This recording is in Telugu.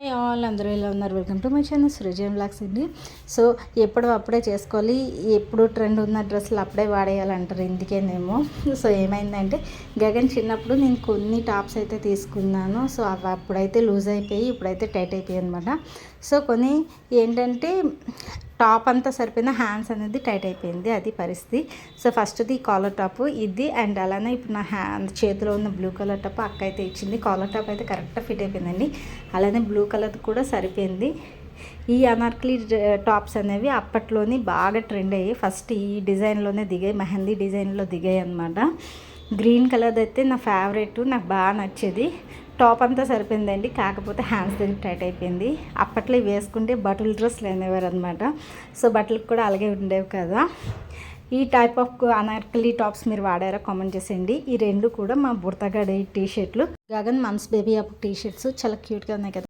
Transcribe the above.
ఆల్ అందరూ ఎలా ఉన్నారు? Welcome to my channel Srujan blogs అండి. సో ఎప్పుడు అప్పుడే చేసుకోవాలి. ఎప్పుడు ట్రెండ్ ఉన్న డ్రెస్సులు అప్పుడే వాడేయాలంటారు ఇందుకేనేమో. సో ఏమైందంటే గగన్ చిన్నప్పుడు నేను కొన్ని టాప్స్ అయితే తీసుకున్నాను. సో అవి అప్పుడైతే లూజ్ అయిపోయి ఇప్పుడైతే టైట్ అయిపోయాయి అనమాట సో కొన్ని ఏంటంటే టాప్ అంతా సరిపోయిన హ్యాండ్స్ అనేది టైట్ అయిపోయింది. అది పరిస్థితి. సో ఫస్ట్ది కాలర్ టాప్ ఇది అండ్ అలానే ఇప్పుడు నా హ్యాండ్ చేతిలో ఉన్న బ్లూ కలర్ టాప్ అక్క అయితే ఇచ్చింది. కాలర్ టాప్ అయితే కరెక్ట్గా ఫిట్ అయిపోయిందండి. అలానే బ్లూ కలర్ కూడా సరిపోయింది. ఈ అనార్కలి టాప్స్ అనేవి అప్పట్లోనే బాగా ట్రెండ్ అయ్యాయి ఫస్ట్ ఈ డిజైన్లోనే దిగాయి మెహందీ డిజైన్లో దిగాయి అనమాట గ్రీన్ కలర్ అయితే నా ఫేవరెట్ నాకు బాగా నచ్చేది. టాప్ అంతా సరిపోయిందండి. కాకపోతే హ్యాండ్స్ దగ్గర టైట్ అయిపోయింది. అప్పట్లో వేసుకుంటే బట్టలు డ్రెస్సులు అనేవారు అనమాట సో బట్టలకు కూడా అలాగే ఉండేవి కదా. ఈ టైప్ ఆఫ్ అనార్కలి టాప్స్ మీరు వాడారా కామెంట్ చేసేయండి. ఈ రెండు కూడా మా బుర్తగాడి టీ షర్ట్లు గగన్ మన్స్ బేబీ అప్ టీ షర్ట్స్ చాలా క్యూట్గా ఉన్నాయి కదా.